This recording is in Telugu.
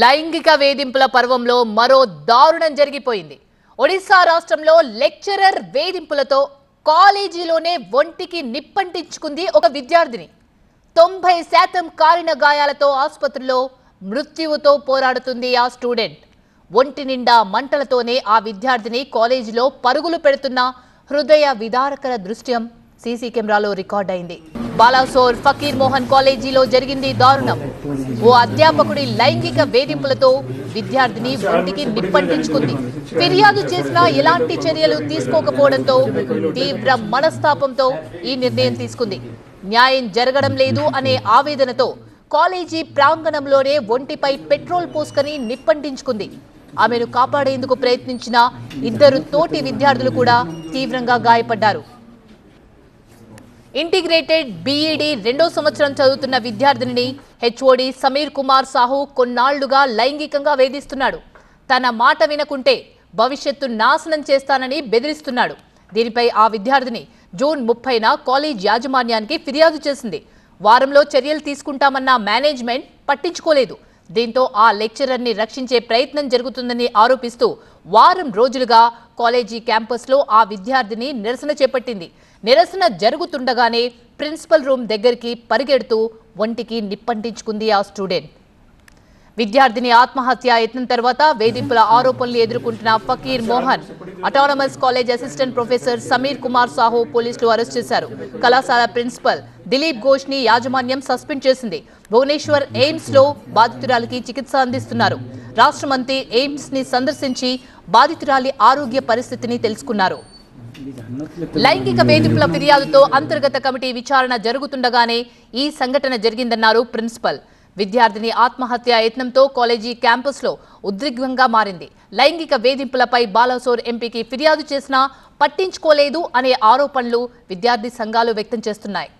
లైంగిక వేధింపుల పర్వంలో మరో దారుణం జరిగిపోయింది. ఒడిశా రాష్ట్రంలో లెక్చరర్ వేధింపులతో కాలేజీలోనే ఒంటికి నిప్పంటించుకుంది ఒక విద్యార్థిని. తొంభై శాతం కాలిన గాయాలతో ఆసుపత్రిలో మృత్యువుతో పోరాడుతుంది ఆ స్టూడెంట్. ఒంటి నిండా మంటలతోనే ఆ విద్యార్థిని కాలేజీలో పరుగులు పెడుతున్న హృదయ విదారకర దృశ్యం సీసీ కెమెరాలో రికార్డైంది బాలాసోర్ ఫకీర్ మోహన్ కాలేజీలో జరిగింది దారుణం. ఓ అధ్యాపకుడి లైంగిక వేధింపులతో విద్యార్థిని ఒంటికి నిప్పంటించుకుంది. ఫిర్యాదు చేసినా ఎలాంటి చర్యలు తీసుకోకపోవడంతో తీవ్ర మనస్తాపంతో ఈ నిర్ణయం తీసుకుంది. న్యాయం జరగడం లేదు అనే ఆవేదనతో కాలేజీ ప్రాంగణంలోనే ఒంటిపై పెట్రోల్ పోసుకొని నిప్పంటించుకుంది. ఆమెను కాపాడేందుకు ప్రయత్నించిన ఇద్దరు తోటి విద్యార్థులు కూడా తీవ్రంగా గాయపడ్డారు. ఇంటిగ్రేటెడ్ బీఈడీ రెండో సంవత్సరం చదువుతున్న విద్యార్థినిని హెచ్ఓడి సమీర్ కుమార్ సాహు కొన్నాళ్ళుగా లైంగికంగా వేధిస్తున్నాడు. తన మాట వినకుంటే భవిష్యత్తు నాశనం చేస్తానని బెదిరిస్తున్నాడు. దీనిపై ఆ విద్యార్థిని జూన్ ముప్పైన కాలేజ్ యాజమాన్యానికి ఫిర్యాదు చేసింది. వారంలో చర్యలు తీసుకుంటామన్న మేనేజ్మెంట్ పట్టించుకోలేదు. దీంతో ఆ లెక్చరర్ని రక్షించే ప్రయత్నం జరుగుతుందని ఆరోపిస్తూ వారం రోజులుగా కాలేజీ క్యాంపస్లో ఆ విద్యార్థిని నిరసన చేపట్టింది. నిరసన జరుగుతుండగానే ప్రిన్సిపల్ రూమ్ దగ్గరికి పరిగెడుతూ ఒంటికి నిప్పంటించుకుంది ఆ స్టూడెంట్. విద్యార్థిని ఆత్మహత్య యత్నం తర్వాత వేధింపుల ఆరోపణలు ఎదుర్కొంటున్న Fakir Mohan autonomous college assistant professor Sameer Kumar Sahu పోలీసులు అరెస్ట్ చేశారు. కళాశాల ప్రిన్సిపల్ దిలీప్ ఘోష్ని యాజమాన్యం సస్పెండ్ చేసింది. భువనేశ్వర్ ఎయిమ్స్లో బాధితురాలికి చికిత్స అందిస్తున్నారు. రాష్ట్ర మంత్రి ఎయిమ్స్ని సందర్శించి బాధితురాలి ఆరోగ్య పరిస్థితిని తెలుసుకున్నారు. లైంగిక వేధింపుల ఫిర్యాదుతో అంతర్గత కమిటీ విచారణ జరుగుతుండగానే ఈ సంఘటన జరిగిందన్నారు ప్రిన్సిపల్. విద్యార్థిని ఆత్మహత్య యత్నంతో కాలేజీ క్యాంపస్లో ఉద్రిగ్వంగా మారింది. లైంగిక వేధింపులపై బాలాసోర్ ఎంపీకి ఫిర్యాదు చేసినా పట్టించుకోలేదు అనే ఆరోపణలు విద్యార్థి సంఘాలు వ్యక్తం చేస్తున్నాయి.